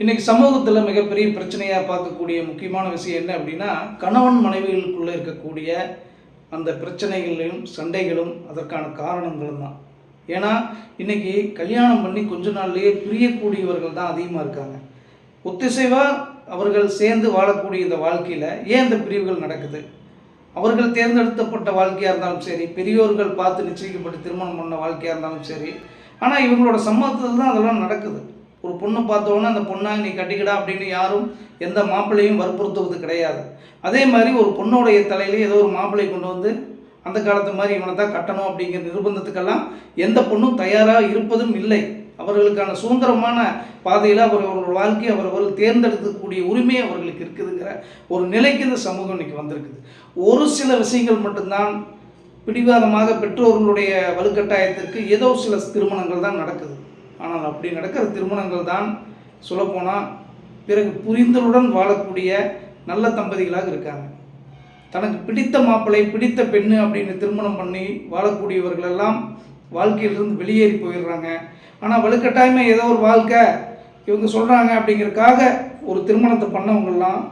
இன்னைக்கு சமூகத்தில் மிகப்பெரிய பிரச்சனையாக பார்க்கக்கூடிய முக்கியமான விஷயம் என்ன அப்படின்னா கணவன் மனைவிகளுக்குள்ளே இருக்கக்கூடிய அந்த பிரச்சனைகளையும் சண்டைகளும் அதற்கான காரணங்களும் தான். ஏன்னா இன்னைக்கு கல்யாணம் பண்ணி கொஞ்ச நாள்லேயே பிரியக்கூடியவர்கள் தான் அதிகமாக இருக்காங்க. ஒத்திசைவாக அவர்கள் சேர்ந்து வாழக்கூடிய இந்த வாழ்க்கையில் ஏன் இந்த பிரிவுகள் நடக்குது? அவர்கள் தேர்ந்தெடுத்தப்பட்ட வாழ்க்கையாக இருந்தாலும் சரி பெரியோர்கள் பார்த்து நிச்சயிக்கப்பட்டு திருமணம் பண்ண வாழ்க்கையாக இருந்தாலும் சரி ஆனால் இவங்களோட சம்மதத்தில் தான் அதெல்லாம் நடக்குது. ஒரு பொண்ணை பார்த்தோன்னே அந்த பொண்ணாக நீ கட்டிக்கிடா அப்படின்னு யாரும் எந்த மாப்பிள்ளையும் வற்புறுத்துவது கிடையாது. அதே மாதிரி ஒரு பொண்ணுடைய தலையிலே ஏதோ ஒரு மாப்பிள்ளை கொண்டு வந்து அந்த காலத்து மாதிரி இவனை தான் கட்டணும் அப்படிங்கிற நிர்பந்தத்துக்கெல்லாம் எந்த பொண்ணும் தயாராக இருப்பதும் இல்லை. அவர்களுக்கான சுதந்திரமான பாதையில் அவர் அவர்களோட வாழ்க்கையை அவர்கள் தேர்ந்தெடுக்கக்கூடிய உரிமை அவர்களுக்கு இருக்குதுங்கிற ஒரு நிலைக்கு இந்த சமூகம் இன்னைக்கு வந்திருக்குது. ஒரு சில விஷயங்கள் மட்டும்தான் பிடிவாதமாக பெற்றோர்களுடைய வலுக்கட்டாயத்திற்கு ஏதோ சில திருமணங்கள் தான் நடக்குது. ஆனால் அப்படி நடக்கிற திருமணங்கள் தான் சொல்லப்போனால் பிறகு புரிந்தலுடன் வாழக்கூடிய நல்ல தம்பதிகளாக இருக்காங்க. தனக்கு பிடித்த மாப்பிள்ளை பிடித்த பெண்ணு அப்படின்னு திருமணம் பண்ணி வாழக்கூடியவர்களெல்லாம் வாழ்க்கையிலிருந்து வெளியேறி போயிடுறாங்க. ஆனால் வலுக்கட்டாயமாக ஏதோ ஒரு வாழ்க்கை இவங்க சொல்கிறாங்க அப்படிங்கிறதுக்காக ஒரு திருமணத்தை பண்ணவங்கெல்லாம்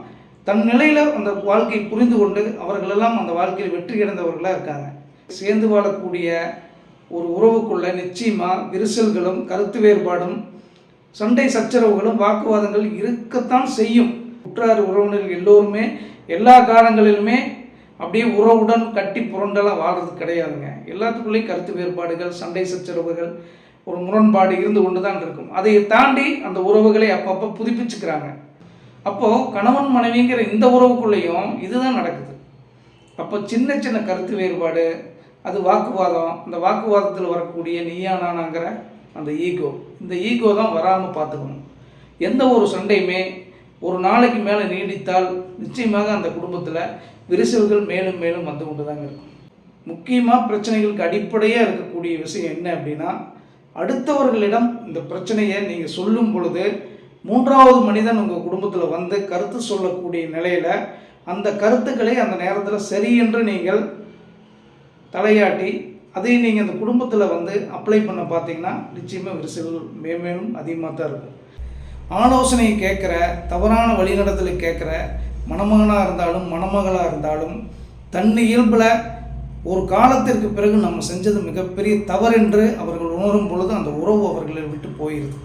தன் நிலையில் அந்த வாழ்க்கையை புரிந்து கொண்டு அவர்களெல்லாம் அந்த வாழ்க்கையில் வெற்றி அடைந்தவர்களாக இருக்காங்க. சேர்ந்து வாழக்கூடிய ஒரு உறவுக்குள்ள நிச்சயமாக விரிசல்களும் கருத்து வேறுபாடும் சண்டை சச்சரவுகளும் வாக்குவாதங்கள் இருக்கத்தான் செய்யும். உற்றார் உறவினர்கள் எல்லோருமே எல்லா காலங்களிலுமே அப்படியே உறவுடன் கட்டி புரண்டெல்லாம் வாழ்றது கிடையாதுங்க. எல்லாத்துக்குள்ளேயும் கருத்து வேறுபாடுகள் சண்டை சச்சரவுகள் ஒரு முரண்பாடு இருந்து கொண்டு தான் இருக்கும். அதை தாண்டி அந்த உறவுகளை அப்பப்போ புதுப்பிச்சுக்கிறாங்க. அப்போது கணவன் மனைவிங்கிற இந்த உறவுக்குள்ளேயும் இதுதான் நடக்குது. அப்போ சின்ன சின்ன கருத்து வேறுபாடு அது வாக்குவாதம். அந்த வாக்குவாதத்தில் வரக்கூடிய நீயா நானாங்கிற அந்த ஈகோ. இந்த ஈகோ தான் வராமல் பார்த்துக்கணும். எந்த ஒரு சண்டையுமே ஒரு நாளைக்கு மேலே நீடித்தால் நிச்சயமாக அந்த குடும்பத்தில் விரிசல்கள் மேலும் மேலும் வந்து கொண்டு தாங்க இருக்கும். முக்கியமாக பிரச்சனைகளுக்கு அடிப்படையாக இருக்கக்கூடிய விஷயம் என்ன அப்படின்னா அடுத்தவர்களிடம் இந்த பிரச்சனையை நீங்கள் சொல்லும் பொழுது மூன்றாவது மனிதன் உங்கள் குடும்பத்தில் வந்து கருத்து சொல்லக்கூடிய நிலையில் அந்த கருத்துக்களை அந்த நேரத்தில் சரி என்று நீங்கள் தலையாட்டி அதை நீங்கள் அந்த குடும்பத்தில் வந்து அப்ளை பண்ண பார்த்தீங்கன்னா நிச்சயமாக விரிசல்கள் மேம்மேலும் அதிகமாக தான் இருக்கும். ஆலோசனை கேட்குற தவறான வழிநடத்தலை கேட்குற மணமகனாக இருந்தாலும் மணமகளாக இருந்தாலும் தன் இயல்பில் ஒரு காலத்திற்கு பிறகு நம்ம செஞ்சது மிகப்பெரிய தவறென்று அவர்கள் உணரும் பொழுது அந்த உறவு அவர்களை விட்டு போயிடுது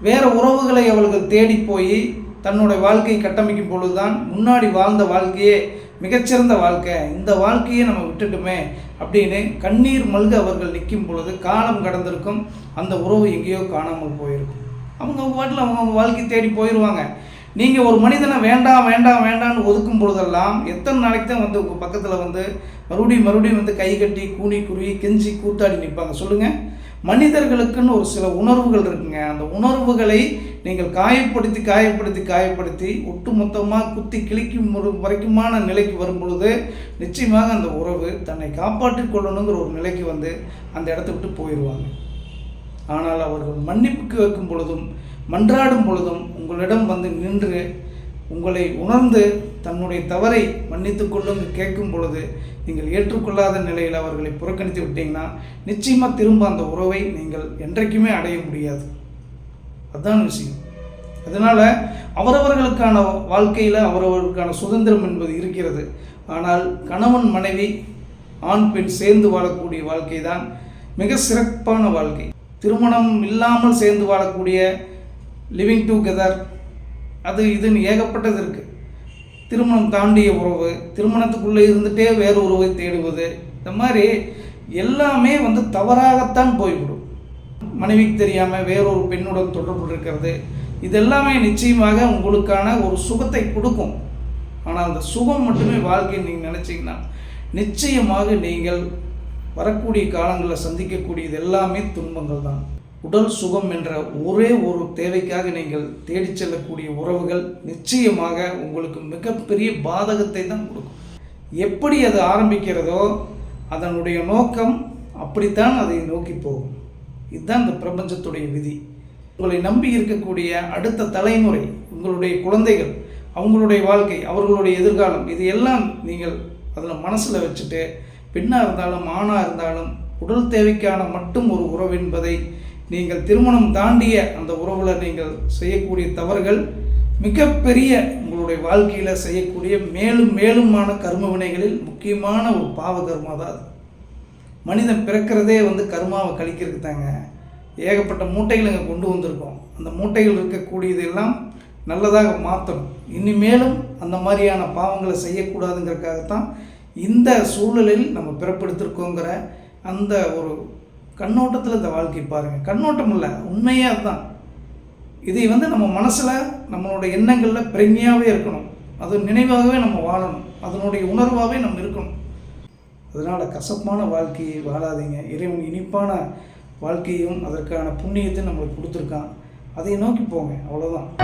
வேறு உறவுகளை அவர்கள் தேடி போய் தன்னுடைய வாழ்க்கையை கட்டமைக்கும் பொழுதுதான் முன்னாடி வாழ்ந்த வாழ்க்கையே மிகச்சிறந்த வாழ்க்கை. இந்த வாழ்க்கையை நம்ம விட்டுட்டுமே அப்படின்னு கண்ணீர் மல்க அவர்கள் நிற்கும் பொழுது காலம் கடந்திருக்கும். அந்த உறவு எங்கேயோ காணாமல் போயிருக்கும். அவங்க அவங்க பாட்டில் அவங்க அவங்க வாழ்க்கை தேடி போயிடுவாங்க நீங்கள் ஒரு மனிதனை வேண்டாம் வேண்டாம் வேண்டாம்னு ஒதுக்கும் பொழுதெல்லாம் எத்தனை நாளைக்கு தான் வந்து உங்கள் பக்கத்தில் வந்து மறுபடியும் மறுபடியும் வந்து கை கட்டி கூனி குருவி கெஞ்சி கூத்தாடி நிற்பாங்க. சொல்லுங்கள் மனிதர்களுக்குன்னு ஒரு சில உணர்வுகள் இருக்குங்க. அந்த உணர்வுகளை நீங்கள் காயப்படுத்தி காயப்படுத்தி காயப்படுத்தி ஒட்டுமொத்தமாக குத்தி கிழிக்கும் ஒரு வரைக்குமான நிலைக்கு வரும்பொழுது நிச்சயமாக அந்த உறவு தன்னை காப்பாற்றிக் கொள்ளணுங்கிற ஒரு நிலைக்கு வந்து அந்த இடத்த விட்டு போயிடுவாங்க. ஆனால் அவர்கள் மன்னிப்புக்கு வைக்கும் பொழுதும் மன்றாடும் பொழுதும் உங்களிடம் வந்து நின்று உங்களை உணர்ந்து தன்னுடைய தவறை மன்னித்து கொள்ளுங்க கேட்கும் பொழுது நீங்கள் ஏற்றுக்கொள்ளாத நிலையில் அவர்களை புறக்கணித்து விட்டீங்கன்னா நிச்சயமாக திரும்ப அந்த உறவை நீங்கள் என்றைக்குமே அடைய முடியாது. அதுதான் விஷயம். அதனால் அவரவர்களுக்கான வாழ்க்கையில் அவரவர்களுக்கான சுதந்திரம் என்பது இருக்கிறது. ஆனால் கணவன் மனைவி ஆண் பெண் சேர்ந்து வாழக்கூடிய வாழ்க்கை தான் மிக சிறப்பான வாழ்க்கை. திருமணம் இல்லாமல் சேர்ந்து வாழக்கூடிய லிவிங் டுகெதர் அது இதுன்னு ஏகப்பட்டது இருக்குது திருமணம் தாண்டிய உறவு திருமணத்துக்குள்ளே இருந்துகிட்டே வேறு உறவை தேடுவது இந்த மாதிரி எல்லாமே வந்து தவறாகத்தான் போய்விடும். மனைவிக்கு தெரியாமல் வேறொரு பெண்ணுடன் தொடர்பு இருக்கிறது இதெல்லாமே நிச்சயமாக உங்களுக்கான ஒரு சுகத்தை கொடுக்கும். ஆனால் அந்த சுகம் மட்டுமே வாழ்க்கை நீங்கள் நினச்சிங்கன்னா நிச்சயமாக நீங்கள் வரக்கூடிய காலங்களில் சந்திக்கக்கூடியது எல்லாமே துன்பங்கள் தான். உடல் சுகம் என்ற ஒரே ஒரு தேவைக்காக நீங்கள் தேடிச் செல்லக்கூடிய உறவுகள் நிச்சயமாக உங்களுக்கு மிகப்பெரிய பாதகத்தை தான் கொடுக்கும். எப்படி அது ஆரம்பிக்கிறதோ அதனுடைய நோக்கம் அப்படித்தான் அதை நோக்கி போகும். இதுதான் இந்த பிரபஞ்சத்துடைய விதி. உங்களை நம்பி இருக்கக்கூடிய அடுத்த தலைமுறை உங்களுடைய குழந்தைகள் அவங்களுடைய வாழ்க்கை அவர்களுடைய எதிர்காலம் இது எல்லாம் நீங்கள் அதில் மனசில் வச்சுட்டு பெண்ணாக இருந்தாலும் ஆணாக இருந்தாலும் உடல் தேவைக்கான மட்டும் ஒரு உறவு என்பதை நீங்கள் திருமணம் தாண்டிய அந்த உறவில் நீங்கள் செய்யக்கூடிய தவறுகள் மிகப்பெரிய உங்களுடைய வாழ்க்கையில் செய்யக்கூடிய மேலும் மேலுமான கர்ம வினைகளில் முக்கியமான ஒரு பாவ கர்மா தான் அது. மனிதன் பிறக்கிறதே வந்து கருமாவை கழிக்கிறதுக்கு தாங்க ஏகப்பட்ட மூட்டைகள் இங்கே கொண்டு வந்திருக்கோம். அந்த மூட்டைகள் இருக்கக்கூடியதெல்லாம் நல்லதாக மாற்றணும் இனிமேலும் அந்த மாதிரியான பாவங்களை செய்யக்கூடாதுங்கிறதுக்காகத்தான் இந்த சூழலில் நம்ம பிறப்படுத்திருக்கோங்கிற அந்த ஒரு கண்ணோட்டத்தில் இந்த வாழ்க்கை பாருங்கள் கண்ணோட்டம் இல்லை உண்மையாக அதுதான். இதை வந்து நம்ம மனசில் நம்மளோட எண்ணங்களில் பிரமையாகவே இருக்கணும். அது நினைவாகவே நம்ம வாழணும். அதனுடைய உணர்வாகவே நம்ம இருக்கணும். அதனால் கசப்பான வாழ்க்கையை வாழாதீங்க. இறைவன் இனிப்பான வாழ்க்கையும் அதற்கான புண்ணியத்தையும் நம்மளுக்கு கொடுத்துருக்கான். அதை நோக்கி போங்க. அவ்வளோதான்